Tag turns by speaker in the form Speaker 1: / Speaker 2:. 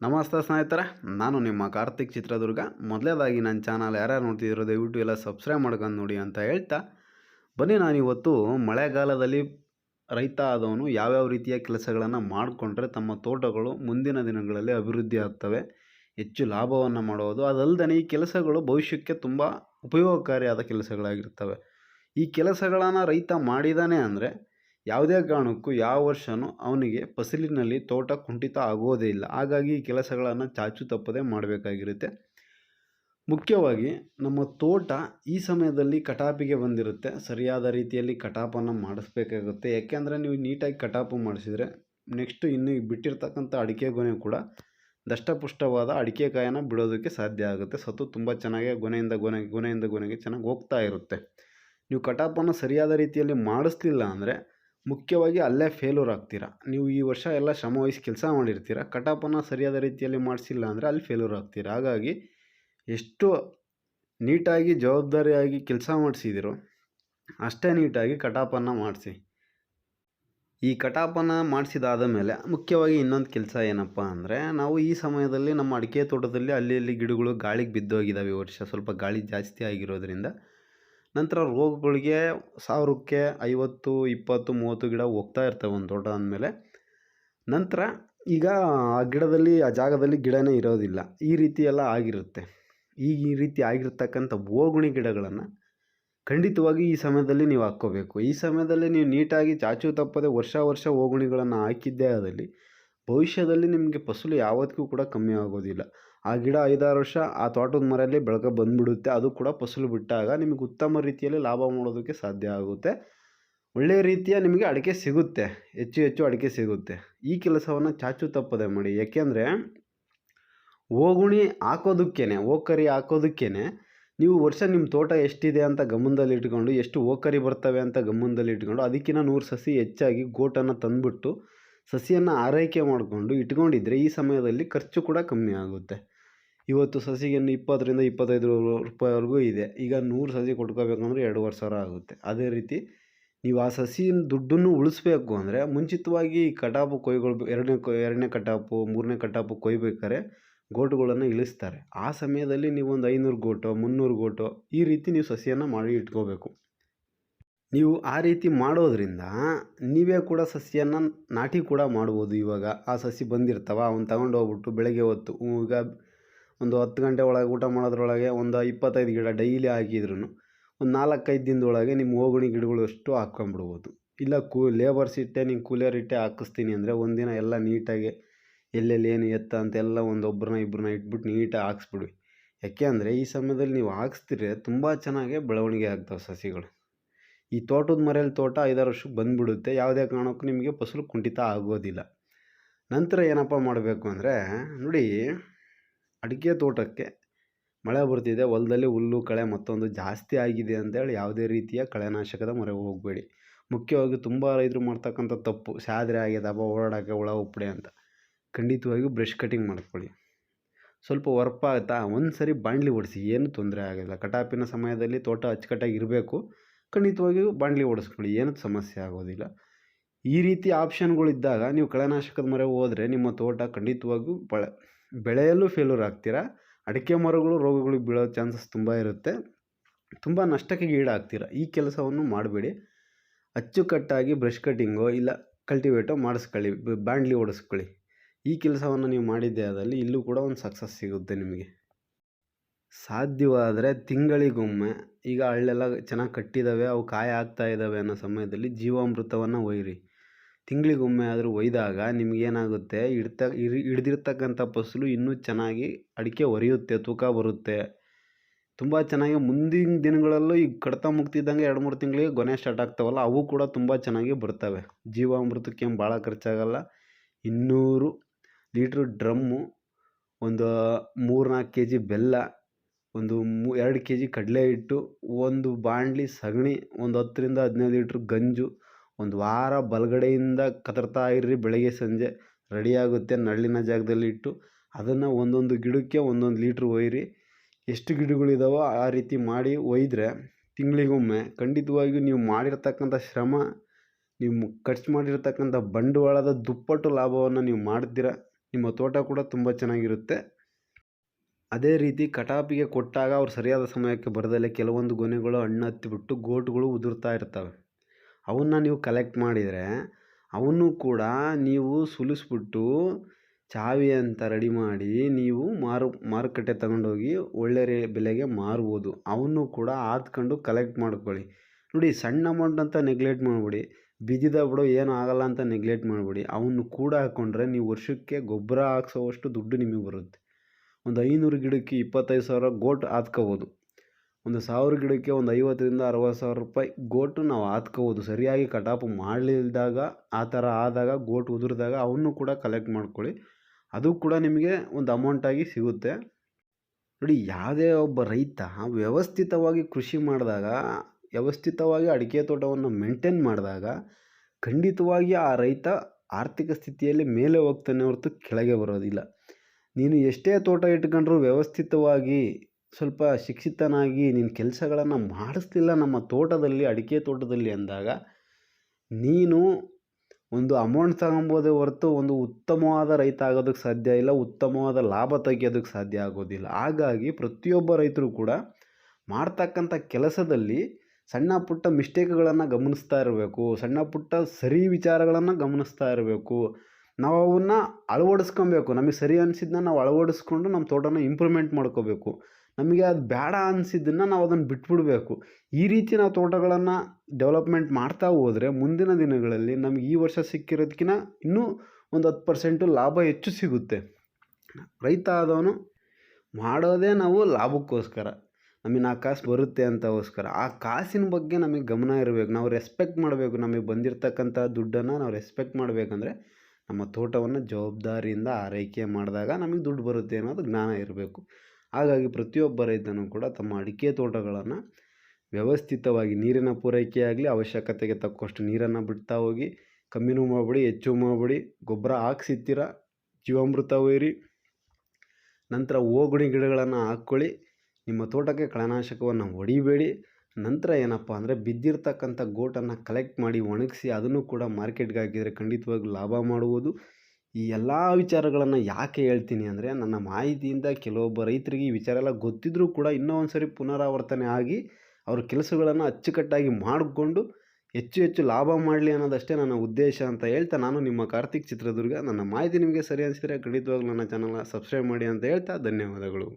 Speaker 1: ನಮಸ್ತೆ ಸ್ನೇಹಿತರೆ, ನಾನು ನಿಮ್ಮ ಕಾರ್ತಿಕ್ ಚಿತ್ರದುರ್ಗ. ಮೊದಲೇದಾಗಿ ನನ್ನ ಚಾನಲ್ ಯಾರ್ಯಾರು ನೋಡ್ತಿದ್ದೀರೋ ದಯವಿಟ್ಟು ಎಲ್ಲ ಸಬ್ಸ್ಕ್ರೈಬ್ ಮಾಡ್ಕೊಂಡು ನೋಡಿ ಅಂತ ಹೇಳ್ತಾ, ಬನ್ನಿ ನಾನಿವತ್ತು ಮಳೆಗಾಲದಲ್ಲಿ ರೈತ ಆದವನು ಯಾವ್ಯಾವ ರೀತಿಯ ಕೆಲಸಗಳನ್ನು ಮಾಡಿಕೊಂಡ್ರೆ ತಮ್ಮ ತೋಟಗಳು ಮುಂದಿನ ದಿನಗಳಲ್ಲಿ ಅಭಿವೃದ್ಧಿ ಆಗ್ತವೆ, ಹೆಚ್ಚು ಲಾಭವನ್ನು ಮಾಡೋದು ಅದಲ್ಲದೆ ಈ ಕೆಲಸಗಳು ಭವಿಷ್ಯಕ್ಕೆ ತುಂಬ ಉಪಯೋಗಕಾರಿಯಾದ ಕೆಲಸಗಳಾಗಿರ್ತವೆ. ಈ ಕೆಲಸಗಳನ್ನು ರೈತ ಮಾಡಿದಾನೆ ಅಂದರೆ ಯಾವುದೇ ಕಾರಣಕ್ಕೂ ಯಾವ ವರ್ಷವೂ ಅವನಿಗೆ ಫಸಲಿನಲ್ಲಿ ತೋಟ ಕುಂಠಿತ ಆಗೋದೇ ಇಲ್ಲ. ಹಾಗಾಗಿ ಈ ಕೆಲಸಗಳನ್ನು ಚಾಚು ತಪ್ಪದೆ ಮಾಡಬೇಕಾಗಿರುತ್ತೆ. ಮುಖ್ಯವಾಗಿ ನಮ್ಮ ತೋಟ ಈ ಸಮಯದಲ್ಲಿ ಕಟಾಪಿಗೆ ಬಂದಿರುತ್ತೆ. ಸರಿಯಾದ ರೀತಿಯಲ್ಲಿ ಕಟಾಪನ್ನು ಮಾಡಿಸ್ಬೇಕಾಗುತ್ತೆ. ಯಾಕೆಂದರೆ ನೀವು ನೀಟಾಗಿ ಕಟಾಪು ಮಾಡಿಸಿದರೆ ನೆಕ್ಸ್ಟು ಇನ್ನು ಬಿಟ್ಟಿರ್ತಕ್ಕಂಥ ಅಡಿಕೆ ಗೊನೆ ಕೂಡ ದಷ್ಟಪುಷ್ಟವಾದ ಅಡಿಕೆ ಕಾಯನ್ನು ಬಿಡೋದಕ್ಕೆ ಸಾಧ್ಯ ಆಗುತ್ತೆ. ಸತ್ತು ತುಂಬ ಚೆನ್ನಾಗಿ ಗೊನೆಯಿಂದ ಗೊನೆ, ಗೊನೆಯಿಂದ ಗೊನೆಗೆ ಚೆನ್ನಾಗಿ ಹೋಗ್ತಾ ಇರುತ್ತೆ. ನೀವು ಕಟಾಪನ್ನು ಸರಿಯಾದ ರೀತಿಯಲ್ಲಿ ಮಾಡಿಸ್ಲಿಲ್ಲ ಅಂದರೆ ಮುಖ್ಯವಾಗಿ ಅಲ್ಲೇ ಫೇಲೂರ್ ಆಗ್ತೀರ? ನೀವು ಈ ವರ್ಷ ಎಲ್ಲ ಶ್ರಮವಹಿಸಿ ಕೆಲಸ ಮಾಡಿರ್ತೀರ? ಕಟಾಪನ್ನು ಸರಿಯಾದ ರೀತಿಯಲ್ಲಿ ಮಾಡಿಸಿಲ್ಲ ಅಂದರೆ ಅಲ್ಲಿ ಫೇಲೂರ್ ಆಗ್ತೀರ? ಹಾಗಾಗಿ ಎಷ್ಟು ನೀಟಾಗಿ ಜವಾಬ್ದಾರಿಯಾಗಿ ಕೆಲಸ ಮಾಡಿಸಿದಿರೋ ಅಷ್ಟೇ ನೀಟಾಗಿ ಕಟಾಪನ್ನು ಮಾಡಿಸಿ. ಈ ಕಟಾಪನ್ನು ಮಾಡಿಸಿದಾದ ಮೇಲೆ ಮುಖ್ಯವಾಗಿ ಇನ್ನೊಂದು ಕೆಲಸ ಏನಪ್ಪ ಅಂದರೆ ನಾವು ಈ ಸಮಯದಲ್ಲಿ ನಮ್ಮ ಅಡಿಕೆ ತೋಟದಲ್ಲಿ ಅಲ್ಲಿ ಅಲ್ಲಿ ಗಿಡಗಳು ಗಾಳಿಗೆ ಬಿದ್ದೋಗಿದ್ದಾವೆ ಈ ವರ್ಷ. ಸ್ವಲ್ಪ ಗಾಳಿ ಜಾಸ್ತಿ ಆಗಿರೋದ್ರಿಂದ ನಂತರ ರೋಗಗಳಿಗೆ ಸಾವಿರಕ್ಕೆ ಐವತ್ತು, ಇಪ್ಪತ್ತು, ಮೂವತ್ತು ಗಿಡ ಹೋಗ್ತಾ ಇರ್ತವೆ ಒಂದು ದೊಡ್ಡ ಅಂದಮೇಲೆ. ನಂತರ ಈಗ ಆ ಗಿಡದಲ್ಲಿ, ಆ ಜಾಗದಲ್ಲಿ ಗಿಡನೇ ಇರೋದಿಲ್ಲ. ಈ ರೀತಿ ಎಲ್ಲ ಆಗಿರುತ್ತೆ. ಈ ಈ ರೀತಿ ಆಗಿರ್ತಕ್ಕಂಥ ಬೋಗುಣಿ ಗಿಡಗಳನ್ನು ಖಂಡಿತವಾಗಿ ಈ ಸಮಯದಲ್ಲಿ ನೀವು ಹಾಕ್ಕೋಬೇಕು. ಈ ಸಮಯದಲ್ಲಿ ನೀವು ನೀಟಾಗಿ ಚಾಚು ತಪ್ಪದೆ ವರ್ಷ ವರ್ಷ ಓಗುಣಿಗಳನ್ನು ಹಾಕಿದ್ದೇ ಆದಲ್ಲಿ ಭವಿಷ್ಯದಲ್ಲಿ ನಿಮಗೆ ಫಸಲು ಯಾವತ್ತಿಗೂ ಕೂಡ ಕಮ್ಮಿ ಆಗೋದಿಲ್ಲ. ಆ ಗಿಡ ಐದಾರು ವರ್ಷ ಆ ತೋಟದ ಮರಲ್ಲಿ ಬೆಳಕ ಬಂದುಬಿಡುತ್ತೆ. ಅದು ಕೂಡ ಫಸಲು ಬಿಟ್ಟಾಗ ನಿಮಗೆ ಉತ್ತಮ ರೀತಿಯಲ್ಲಿ ಲಾಭ ಮಾಡೋದಕ್ಕೆ ಸಾಧ್ಯ ಆಗುತ್ತೆ. ಒಳ್ಳೆಯ ರೀತಿಯ ನಿಮಗೆ ಅಡಿಕೆ ಸಿಗುತ್ತೆ. ಹೆಚ್ಚು ಹೆಚ್ಚು ಅಡಿಕೆ ಸಿಗುತ್ತೆ. ಈ ಕೆಲಸವನ್ನು ಚಾಚು ತಪ್ಪದೆ ಮಾಡಿ. ಯಾಕೆಂದರೆ ಹೋಗುಣಿ ಹಾಕೋದಕ್ಕೇ ಓಕರಿ ಹಾಕೋದಕ್ಕೇ ನೀವು ವರ್ಷ ನಿಮ್ಮ ತೋಟ ಎಷ್ಟಿದೆ ಅಂತ ಗಮನದಲ್ಲಿ ಇಟ್ಕೊಂಡು, ಎಷ್ಟು ಓಕರಿ ಬರ್ತವೆ ಅಂತ ಗಮನದಲ್ಲಿ ಇಟ್ಕೊಂಡು ಅದಕ್ಕಿಂತ ನೂರು ಸಸಿ ಹೆಚ್ಚಾಗಿ ಗೋಟನ್ನು ತಂದುಬಿಟ್ಟು ಸಸಿಯನ್ನು ಆರೈಕೆ ಮಾಡಿಕೊಂಡು ಇಟ್ಕೊಂಡಿದ್ರೆ ಈ ಸಮಯದಲ್ಲಿ ಖರ್ಚು ಕೂಡ ಕಮ್ಮಿ ಆಗುತ್ತೆ. ಇವತ್ತು ಸಸಿಗೆ ಇಪ್ಪತ್ತರಿಂದ ಇಪ್ಪತ್ತೈದು ರೂಪಾಯಿವರೆಗೂ ಇದೆ. ಈಗ ನೂರು ಸಸಿ ಕೊಟ್ಕೋಬೇಕಂದ್ರೆ ಎರಡೂವರೆ ಸಾವಿರ ಆಗುತ್ತೆ. ಅದೇ ರೀತಿ ನೀವು ಆ ಸಸಿನ ದುಡ್ಡನ್ನು ಉಳಿಸ್ಬೇಕು ಅಂದರೆ ಮುಂಚಿತವಾಗಿ ಕಟಾಪು ಕೊಯ್ಗಳು ಎರಡನೇ ಕೊ, ಎರಡನೇ ಕಟಾಪು, ಮೂರನೇ ಕಟಾಪು ಕೊಯ್ಬೇಕಾದ್ರೆ ಗೋಟುಗಳನ್ನು ಇಳಿಸ್ತಾರೆ. ಆ ಸಮಯದಲ್ಲಿ ನೀವು ಒಂದು ಐನೂರು ಗೋಟೋ, ಮುನ್ನೂರು ಗೋಟೋ ಈ ರೀತಿ ನೀವು ಸಸಿಯನ್ನು ಮಾಡಿ ಇಟ್ಕೋಬೇಕು. ನೀವು ಆ ರೀತಿ ಮಾಡೋದ್ರಿಂದ ನೀವೇ ಕೂಡ ಸಸಿಯನ್ನು ನಾಟಿ ಕೂಡ ಮಾಡ್ಬೋದು ಇವಾಗ. ಆ ಸಸಿ ಬಂದಿರ್ತಾವ, ಅವ್ನು ತಗೊಂಡು ಹೋಗ್ಬಿಟ್ಟು ಬೆಳಗ್ಗೆ ಹೊತ್ತು, ಈಗ ಒಂದು ಹತ್ತು ಗಂಟೆ ಒಳಗೆ ಊಟ ಮಾಡೋದ್ರೊಳಗೆ ಒಂದು ಇಪ್ಪತ್ತೈದು ಗಿಡ ಡೈಲಿ ಹಾಕಿದ್ರೂ ಒಂದು ನಾಲ್ಕೈದು ದಿನದೊಳಗೆ ನಿಮ್ಮ ಹೋಗಣಿ ಗಿಡಗಳು ಅಷ್ಟು ಹಾಕ್ಕೊಂಬಿಡ್ಬೋದು. ಇಲ್ಲ ಕೂ ಲೇಬರ್ಸ್ ಇಟ್ಟೆ ನೀನು ಕೂಲಿಯರ್ ಇಟ್ಟೆ ಹಾಕಿಸ್ತೀನಿ ಅಂದರೆ ಒಂದಿನ ಎಲ್ಲ ನೀಟಾಗಿ ಎಲ್ಲೆಲ್ಲಿ ಏನು ಎತ್ತ ಅಂತೆಲ್ಲ ಒಂದು ಒಬ್ಬರನ್ನ ಇಬ್ಬರನ್ನ ಇಟ್ಬಿಟ್ಟು ನೀಟಾಗಿ ಹಾಕ್ಸ್ಬಿಡಿ ಯಾಕೆ ಅಂದರೆ ಈ ಸಮಯದಲ್ಲಿ ನೀವು ಹಾಕ್ಸ್ತಿದ್ರೆ ತುಂಬ ಚೆನ್ನಾಗಿ ಬೆಳವಣಿಗೆ ಆಗ್ತವೆ ಸಸಿಗಳು. ಈ ತೋಟದ ಮರೆಯಲ್ಲಿ ತೋಟ ಐದಾರು ವರ್ಷಕ್ಕೆ ಬಂದುಬಿಡುತ್ತೆ, ಯಾವುದೇ ಕಾರಣಕ್ಕೂ ನಿಮಗೆ ಫಸಲು ಕುಂಠಿತ ಆಗೋದಿಲ್ಲ. ನಂತರ ಏನಪ್ಪ ಮಾಡಬೇಕು ಅಂದರೆ ನೋಡಿ ಅಡಿಕೆ ತೋಟಕ್ಕೆ ಮಳೆ ಬರ್ತಿದೆ. ಹೊಲದಲ್ಲಿ ಹುಲ್ಲು, ಕಳೆ ಮತ್ತೊಂದು ಜಾಸ್ತಿ ಆಗಿದೆ ಅಂತೇಳಿ ಯಾವುದೇ ರೀತಿಯ ಕಳೆನಾಶಕದ ಮೊರೆ ಹೋಗಬೇಡಿ. ಮುಖ್ಯವಾಗಿ ತುಂಬ ರೈತರು ಮಾಡ್ತಕ್ಕಂಥ ತಪ್ಪು. ಸ್ಯಾದ್ರೆ ಆಗ್ಯದಪ್ಪ ಓಡಾಡೋಕ್ಕೆ ಹುಳ ಉಪ್ಪಡೆ ಅಂತ. ಖಂಡಿತವಾಗಿಯೂ ಬ್ರಷ್ ಕಟಿಂಗ್ ಮಾಡ್ಕೊಳ್ಳಿ. ಸ್ವಲ್ಪ ವರ್ಪ್ ಆಗುತ್ತಾ ಒಂದು ಸರಿ ಬಾಣಲಿ ಓಡಿಸಿ, ಏನು ತೊಂದರೆ ಆಗೋಲ್ಲ. ಕಟಾಪಿನ ಸಮಯದಲ್ಲಿ ತೋಟ ಅಚ್ಚುಕಟ್ಟಾಗಿ ಇರಬೇಕು. ಖಂಡಿತವಾಗಿಯೂ ಬಾಣಲಿ ಓಡಿಸ್ಕೊಳ್ಳಿ, ಏನೂ ಸಮಸ್ಯೆ ಆಗೋದಿಲ್ಲ. ಈ ರೀತಿ ಆಪ್ಷನ್ಗಳಿದ್ದಾಗ ನೀವು ಕಳೆನಾಶಕದ ಮೊರೆ ಹೋದರೆ ನಿಮ್ಮ ತೋಟ ಖಂಡಿತವಾಗಿಯೂ ಬಳೆ ಬೆಳೆಯಲ್ಲೂ ಫೇಲ್ಯೂರ್ ಆಗ್ತೀರಾ? ಅಡಿಕೆ ಮರಗಳು ರೋಗಗಳಿಗೆ ಬೀಳೋ ಚಾನ್ಸಸ್ ತುಂಬ ಇರುತ್ತೆ. ತುಂಬ ನಷ್ಟಕ್ಕೆ ಈಡಾಗ್ತೀರ? ಈ ಕೆಲಸವನ್ನು ಮಾಡಬೇಡಿ. ಅಚ್ಚುಕಟ್ಟಾಗಿ ಬ್ರಷ್ ಕಟ್ಟಿಂಗೋ ಇಲ್ಲ ಕಲ್ಟಿವೇಟೋ ಮಾಡಿಸ್ಕೊಳ್ಳಿ. ಬ್ಯಾಂಡ್ಲಿ ಓಡಿಸ್ಕೊಳ್ಳಿ. ಈ ಕೆಲಸವನ್ನು ನೀವು ಮಾಡಿದ್ದೇ ಆದಲ್ಲಿ ಇಲ್ಲೂ ಕೂಡ ಒಂದು ಸಕ್ಸಸ್ ಸಿಗುತ್ತೆ ನಿಮಗೆ. ಸಾಧ್ಯವಾದರೆ ತಿಂಗಳಿಗೊಮ್ಮೆ ಈಗ ಹಳ್ಳೆಲ್ಲ ಚೆನ್ನಾಗಿ ಕಟ್ಟಿದ್ದಾವೆ ಅವು ಕಾಯಿ ಆಗ್ತಾ ಇದ್ದಾವೆ ಅನ್ನೋ ಸಮಯದಲ್ಲಿ ಜೀವಾಮೃತವನ್ನು ಒಯ್ಯಿರಿ. ತಿಂಗಳಿಗೊಮ್ಮೆ ಆದರೂ ಒಯ್ದಾಗ ನಿಮಗೇನಾಗುತ್ತೆ? ಹಿಡ್ತ ಹಿಡ್ದಿರ್ತಕ್ಕಂಥ ಫಸಲು ಇನ್ನೂ ಚೆನ್ನಾಗಿ ಅಡಿಕೆ ಒರೆಯುತ್ತೆ, ತೂಕ ಬರುತ್ತೆ. ತುಂಬ ಚೆನ್ನಾಗಿ ಮುಂದಿನ ದಿನಗಳಲ್ಲೂ ಈಗ ಕಡಿತ ಮುಗ್ತಿದ್ದಂಗೆ ಎರಡು, ಮೂರು ತಿಂಗಳಿಗೆ ಗೊನೆ ಸ್ಟಾರ್ಟ್ ಆಗ್ತಾವಲ್ಲ, ಅವು ಕೂಡ ತುಂಬ ಚೆನ್ನಾಗಿ ಬರ್ತವೆ. ಜೀವಾಮೃತಕ್ಕೆ ಏನು ಭಾಳ ಖರ್ಚಾಗಲ್ಲ. ಇನ್ನೂರು ಲೀಟ್ರ್ ಡ್ರಮ್ಮು, ಒಂದು ಮೂರು ನಾಲ್ಕು ಕೆ ಜಿ ಬೆಲ್ಲ, ಒಂದು ಮೂ, ಎರಡು ಕೆ ಜಿ ಕಡಲೆ ಹಿಟ್ಟು, ಒಂದು ಬಾಣಲಿ ಸಗಣಿ, ಒಂದು ಹತ್ತರಿಂದ ಹದಿನೈದು ಲೀಟ್ರ್ ಗಂಜು ಒಂದು ವಾರ ಬಲಗಡೆಯಿಂದ ಕತರ್ತಾ ಇರ್ರಿ, ಬೆಳಗ್ಗೆ ಸಂಜೆ ರೆಡಿಯಾಗುತ್ತೆ ನಳ್ಳಿನ ಜಾಗದಲ್ಲಿ ಇಟ್ಟು ಅದನ್ನು ಒಂದೊಂದು ಗಿಡಕ್ಕೆ ಒಂದೊಂದು ಲೀಟ್ರ್ ಒಯ್ಯಿರಿ. ಎಷ್ಟು ಗಿಡಗಳಿದಾವೋ ಆ ರೀತಿ ಮಾಡಿ ಒಯ್ದರೆ ತಿಂಗಳಿಗೊಮ್ಮೆ ಖಂಡಿತವಾಗಿಯೂ ನೀವು ಮಾಡಿರ್ತಕ್ಕಂಥ ಶ್ರಮ, ನೀವು ಖರ್ಚು ಮಾಡಿರ್ತಕ್ಕಂಥ ಬಂಡವಾಳದ ದುಪ್ಪಟ್ಟು ಲಾಭವನ್ನು ನೀವು ಮಾಡ್ತೀರ. ನಿಮ್ಮ ತೋಟ ಕೂಡ ತುಂಬ ಚೆನ್ನಾಗಿರುತ್ತೆ. ಅದೇ ರೀತಿ ಕಟಾಪಿಗೆ ಕೊಟ್ಟಾಗ ಅವ್ರು ಸರಿಯಾದ ಸಮಯಕ್ಕೆ ಬರದಲ್ಲೇ ಕೆಲವೊಂದು ಗೊನೆಗಳು ಹಣ್ಣು ಹತ್ತಿಬಿಟ್ಟು ಗೋಟುಗಳು ಉದುರ್ತಾ ಇರ್ತವೆ. ಅವನ್ನ ನೀವು ಕಲೆಕ್ಟ್ ಮಾಡಿದರೆ ಅವನ್ನು ಕೂಡ ನೀವು ಸುಲಿಸ್ಬಿಟ್ಟು ಚಾವಿ ಅಂತ ರೆಡಿ ಮಾಡಿ ನೀವು ಮಾರು, ಮಾರುಕಟ್ಟೆ ತಗೊಂಡೋಗಿ ಒಳ್ಳೆ ರೇ, ಬೆಲೆಗೆ ಮಾರ್ಬೋದು. ಅವನ್ನು ಕೂಡ ಆದ್ಕೊಂಡು ಕಲೆಕ್ಟ್ ಮಾಡ್ಕೊಳ್ಳಿ. ನೋಡಿ, ಸಣ್ಣ ಅಮೌಂಟ್ ಅಂತ ನೆಗ್ಲೆಕ್ಟ್ ಮಾಡಿಬಿಡಿ. ಬಿದ್ದಿದ ಬಿಡೋ, ಏನೂ ಆಗಲ್ಲ ಅಂತ ನೆಗ್ಲೆಕ್ಟ್ ಮಾಡಿಬಿಡಿ. ಅವನ್ನು ಕೂಡ ಹಾಕ್ಕೊಂಡ್ರೆ ನೀವು ವರ್ಷಕ್ಕೆ ಗೊಬ್ಬರ ಹಾಕ್ಸೋವಷ್ಟು ದುಡ್ಡು ನಿಮಗೆ ಬರುತ್ತೆ. ಒಂದು ಐನೂರು ಗಿಡಕ್ಕೆ ಇಪ್ಪತ್ತೈದು ಸಾವಿರ ಗೋಟ್ ಹಾಕ್ಕೋಬೋದು. ಒಂದು ಸಾವಿರ ಗಿಡಕ್ಕೆ ಒಂದು ಐವತ್ತರಿಂದ ಅರವತ್ತು ಸಾವಿರ ರೂಪಾಯಿ ಗೋಟು ನಾವು ಹಾತ್ಕೋಬೋದು ಸರಿಯಾಗಿ ಕಟಾಪು ಮಾಡಲಿಲ್ದಾಗ, ಆ ಥರ ಆದಾಗ, ಗೋಟು ಉದುರಿದಾಗ ಅವನ್ನು ಕೂಡ ಕಲೆಕ್ಟ್ ಮಾಡ್ಕೊಳ್ಳಿ. ಅದು ಕೂಡ ನಿಮಗೆ ಒಂದು ಅಮೌಂಟಾಗಿ ಸಿಗುತ್ತೆ. ನೋಡಿ, ಯಾವುದೇ ಒಬ್ಬ ರೈತ ವ್ಯವಸ್ಥಿತವಾಗಿ ಕೃಷಿ ಮಾಡಿದಾಗ, ವ್ಯವಸ್ಥಿತವಾಗಿ ಅಡಿಕೆ ತೋಟವನ್ನು ಮೇಂಟೈನ್ ಮಾಡಿದಾಗ, ಖಂಡಿತವಾಗಿ ಆ ರೈತ ಆರ್ಥಿಕ ಸ್ಥಿತಿಯಲ್ಲಿ ಮೇಲೆ ಹೋಗ್ತಾನೆ ಹೊರತು ಕೆಳಗೆ ಬರೋದಿಲ್ಲ. ನೀನು ಎಷ್ಟೇ ತೋಟ ಇಟ್ಕೊಂಡ್ರೂ ವ್ಯವಸ್ಥಿತವಾಗಿ ಸ್ವಲ್ಪ ಶಿಕ್ಷಿತನಾಗಿ ನಿನ್ನ ಕೆಲಸಗಳನ್ನು ಮಾಡಿಸ್ತಿಲ್ಲ ನಮ್ಮ ತೋಟದಲ್ಲಿ, ಅಡಿಕೆ ತೋಟದಲ್ಲಿ ಅಂದಾಗ, ನೀನು ಒಂದು ಅಮೌಂಟ್ ತಗೊಬೋದೇ ಹೊರತು ಒಂದು ಉತ್ತಮವಾದ ರೈತ ಆಗೋದಕ್ಕೆ ಸಾಧ್ಯ ಇಲ್ಲ, ಉತ್ತಮವಾದ ಲಾಭ ತೆಗಿಯೋದಕ್ಕೆ ಸಾಧ್ಯ ಆಗೋದಿಲ್ಲ. ಹಾಗಾಗಿ ಪ್ರತಿಯೊಬ್ಬ ರೈತರು ಕೂಡ ಮಾಡ್ತಕ್ಕಂಥ ಕೆಲಸದಲ್ಲಿ ಸಣ್ಣ ಪುಟ್ಟ ಮಿಸ್ಟೇಕ್ಗಳನ್ನು ಗಮನಿಸ್ತಾ ಇರಬೇಕು, ಸಣ್ಣ ಪುಟ್ಟ ಸರಿ ವಿಚಾರಗಳನ್ನು ಗಮನಿಸ್ತಾ ಇರಬೇಕು. ನಾವು ಅವನ್ನ ಅಳವಡಿಸ್ಕೊಬೇಕು, ನಮಗೆ ಸರಿ ಅನಿಸಿದ್ದನ್ನ ನಾವು ಅಳವಡಿಸ್ಕೊಂಡು ನಮ್ಮ ತೋಟನ ಇಂಪ್ರೂವ್ಮೆಂಟ್ ಮಾಡ್ಕೋಬೇಕು. ನಮಗೆ ಅದು ಬೇಡ ಅನಿಸಿದ್ದನ್ನು ನಾವು ಅದನ್ನು ಬಿಟ್ಬಿಡಬೇಕು. ಈ ರೀತಿ ನಾವು ತೋಟಗಳನ್ನು ಡೆವಲಪ್ಮೆಂಟ್ ಮಾಡ್ತಾ ಹೋದರೆ ಮುಂದಿನ ದಿನಗಳಲ್ಲಿ ನಮ್ಗೆ ಈ ವರ್ಷ ಸಿಕ್ಕಿರೋದಕ್ಕಿಂತ ಇನ್ನೂ ಒಂದು ಹತ್ತು ಪರ್ಸೆಂಟು ಲಾಭ ಹೆಚ್ಚು ಸಿಗುತ್ತೆ. ರೈತ ಆದವನು ಮಾಡೋದೇ ನಾವು ಲಾಭಕ್ಕೋಸ್ಕರ. ನಮಗೆ ಆ ಕಾಸು ಬರುತ್ತೆ ಅಂತಗೋಸ್ಕರ ಆ ಕಾಸಿನ ಬಗ್ಗೆ ನಮಗೆ ಗಮನ ಇರಬೇಕು. ನಾವು ರೆಸ್ಪೆಕ್ಟ್ ಮಾಡಬೇಕು. ನಮಗೆ ಬಂದಿರತಕ್ಕಂಥ ದುಡ್ಡನ್ನು ನಾವು ರೆಸ್ಪೆಕ್ಟ್ ಮಾಡಬೇಕಂದ್ರೆ ನಮ್ಮ ತೋಟವನ್ನು ಜವಾಬ್ದಾರಿಯಿಂದ ಆರೈಕೆ ಮಾಡಿದಾಗ ನಮಗೆ ದುಡ್ಡು ಬರುತ್ತೆ ಅನ್ನೋದು ಜ್ಞಾನ ಇರಬೇಕು. ಹಾಗಾಗಿ ಪ್ರತಿಯೊಬ್ಬ ರೈತನೂ ಕೂಡ ತಮ್ಮ ಅಡಿಕೆ ತೋಟಗಳನ್ನು ವ್ಯವಸ್ಥಿತವಾಗಿ ನೀರಿನ ಪೂರೈಕೆಯಾಗಲಿ, ಅವಶ್ಯಕತೆಗೆ ತಕ್ಕಷ್ಟು ನೀರನ್ನು ಬಿಡ್ತಾ ಹೋಗಿ, ಕಮ್ಮಿನೂ ಮಾಡಬೇಡಿ ಹೆಚ್ಚು ಮಾಡಬೇಡಿ ಗೊಬ್ಬರ ಹಾಕ್ಸಿತ್ತೀರ ಜೀವಾಮೃತ ಒಯ್ಯಿರಿ, ನಂತರ ಹೋಗುಣಿ ಗಿಡಗಳನ್ನು ಹಾಕ್ಕೊಳ್ಳಿ, ನಿಮ್ಮ ತೋಟಕ್ಕೆ ಕಳೆನಾಶಕವನ್ನು ಹೊಡಿಬೇಡಿ, ನಂತರ ಏನಪ್ಪ ಅಂದರೆ ಬಿದ್ದಿರ್ತಕ್ಕಂಥ ಗೋಟನ್ನು ಕಲೆಕ್ಟ್ ಮಾಡಿ ಒಣಗಿಸಿ ಅದನ್ನು ಕೂಡ ಮಾರ್ಕೆಟ್ಗೆ ಹಾಕಿದರೆ ಖಂಡಿತವಾಗಿ ಲಾಭ ಮಾಡುವುದು. ಈ ಎಲ್ಲ ವಿಚಾರಗಳನ್ನು ಯಾಕೆ ಹೇಳ್ತೀನಿ ಅಂದರೆ ನನ್ನ ಮಾಹಿತಿಯಿಂದ ಕೆಲವೊಬ್ಬ ರೈತರಿಗೆ ಈ ವಿಚಾರ ಎಲ್ಲ ಗೊತ್ತಿದ್ದರೂ ಕೂಡ ಇನ್ನೂ ಒಂದು ಸರಿ ಪುನರಾವರ್ತನೆ ಆಗಿ ಅವ್ರ ಕೆಲಸಗಳನ್ನು ಅಚ್ಚುಕಟ್ಟಾಗಿ ಮಾಡಿಕೊಂಡು ಹೆಚ್ಚು ಹೆಚ್ಚು ಲಾಭ ಮಾಡಲಿ ಅನ್ನೋದಷ್ಟೇ ನನ್ನ ಉದ್ದೇಶ ಅಂತ ಹೇಳ್ತಾ ನಾನು ನಿಮ್ಮ ಕಾರ್ತಿಕ್ ಚಿತ್ರದುರ್ಗ. ನನ್ನ ಮಾಹಿತಿ ನಿಮಗೆ ಸರಿ ಅನಿಸಿದರೆ ಖಂಡಿತವಾಗ್ಲೂ ನನ್ನ ಚಾನಲ್ನ ಸಬ್ಸ್ಕ್ರೈಬ್ ಮಾಡಿ ಅಂತ ಹೇಳ್ತಾ ಧನ್ಯವಾದಗಳು.